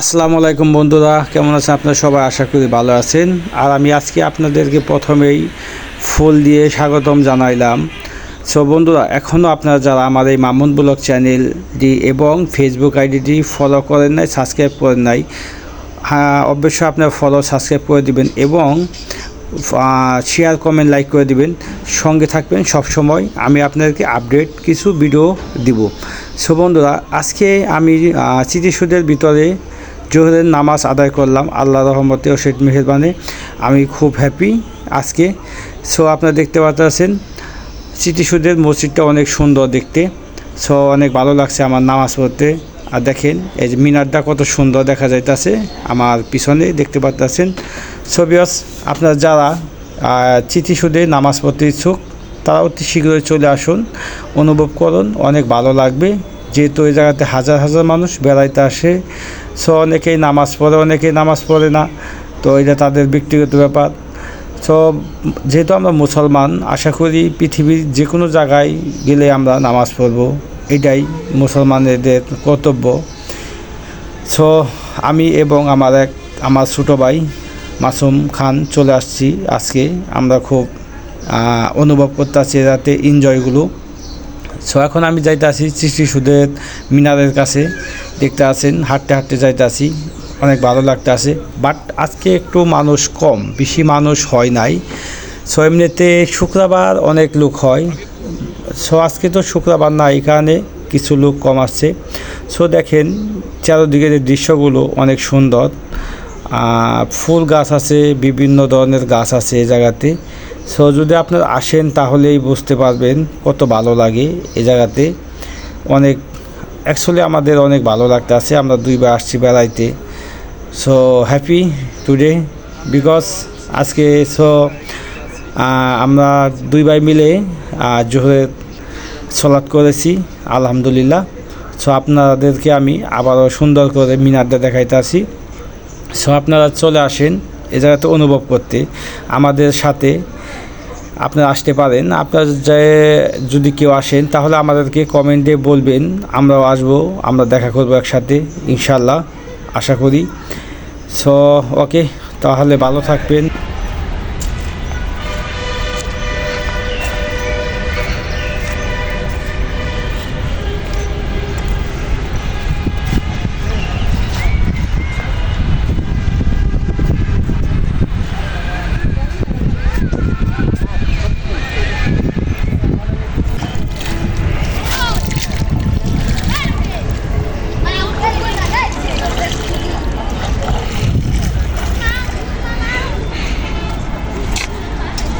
আসসালামু আলাইকুম বন্ধুরা কেমন আছেন আপনারা? সবাই আশা করি ভালো আছেন। আর আমি আজকে আপনাদেরকে প্রথমেই ফুল দিয়ে স্বাগতম জানাইলাম। সো বন্ধুরা এখনও আপনারা যারা আমার এই মামুন ব্লগ চ্যানেলটি এবং ফেসবুক আইডিটি ফলো করেন নাই সাবস্ক্রাইব করেন নাই হ্যাঁ অবশ্যই আপনারা ফলো সাবস্ক্রাইব করে দিবেন এবং শেয়ার কমেন্ট লাইক করে দিবেন। সঙ্গে থাকবেন সব সময় আমি আপনাদেরকে আপডেট কিছু ভিডিও দিব। সো বন্ধুরা আজকে আমি আহ, স্মৃতিসৌধের ভিতরে জোহরের নামাজ আদায় করলাম। আল্লাহ রহমতে ও শেখ মেহরবানে। আমি খুব হ্যাপি আজকে। সো আপনারা দেখতে পাচ্ছেন, স্মৃতিসৌধের মসজিদটা অনেক সুন্দর দেখতে। সো অনেক ভালো লাগছে আমার নামাজ পড়তে। আর দেখেন, এই যে মিনারটা কত সুন্দর দেখা যাইতেছে আমার পিছনে, দেখতে পাচ্ছেন। ছবিয়াস আপনারা যারা স্মৃতিসৌধে নামাজ পড়তে ইচ্ছুক, তারা অতি শীঘ্রই চলে আসুন। অনুভব করুন, অনেক ভালো লাগবে। যেহেতু ওই জায়গাতে হাজার হাজার মানুষ বেড়াইতে আসে, সো অনেকেই নামাজ পড়ে, অনেকেই নামাজ পড়ে না। তো এটা তাদের ব্যক্তিগত ব্যাপার। সো যেহেতু আমরা মুসলমান, আশা করি পৃথিবীর যে কোনো জায়গায় গেলে আমরা নামাজ পড়ব। এটাই মুসলমানদের কর্তব্য। সো আমি এবং আমার এক, আমার ছোটো ভাই মাসুম খান চলে আসছি আজকে। আমরা খুব অনুভব করতেছি রাতে এনজয়গুলো সো এখন আমি যাইতে আসি সৃষ্টি সুদের মিনারের কাছে। দেখতে আসেন হাঁটতে হাঁটতে যাইতে আসি অনেক ভালো লাগতে আছে। বাট আজকে একটু মানুষ কম, বেশি মানুষ হয় নাই। সো এমনিতে শুক্রবার অনেক লোক হয়। সো আজকে তো শুক্রবার না এই কারণে কিছু লোক কম আসছে। সো দেখেন, চারোদিকের দৃশ্যগুলো অনেক সুন্দর। ফুল গাছ আছে, বিভিন্ন ধরনের গাছ আছে এই জায়গাতে। সো যদি আপনারা আসেন, তাহলেই বুঝতে পারবেন কত ভালো লাগে এই জায়গাতে। অনেক অ্যাকচুয়ালি আমাদের অনেক ভালো লাগতে আছে। আমরা দুইবার আসছি বেড়াইতে। সো হ্যাপি টুডে বিকজ আজকে সো আমরা দুই ভাই মিলে জোহরের সলাৎ করেছি, আলহামদুলিল্লাহ। সো আপনাদেরকে আমি আবারও সুন্দর করে মিনারটা দেখাইতে আসি। সো আপনারা চলে আসেন এ জায়গাতে অনুভব করতে। আমাদের সাথে আপনারা আসতে পারেন। আপনার যে, যদি কেউ আসেন, তাহলে আমাদেরকে কমেন্টে বলবেন। আমরাও আসব, আমরা দেখা করব একসাথে ইনশাল্লাহ আশা করি। সো ওকে তাহলে ভালো থাকবেন।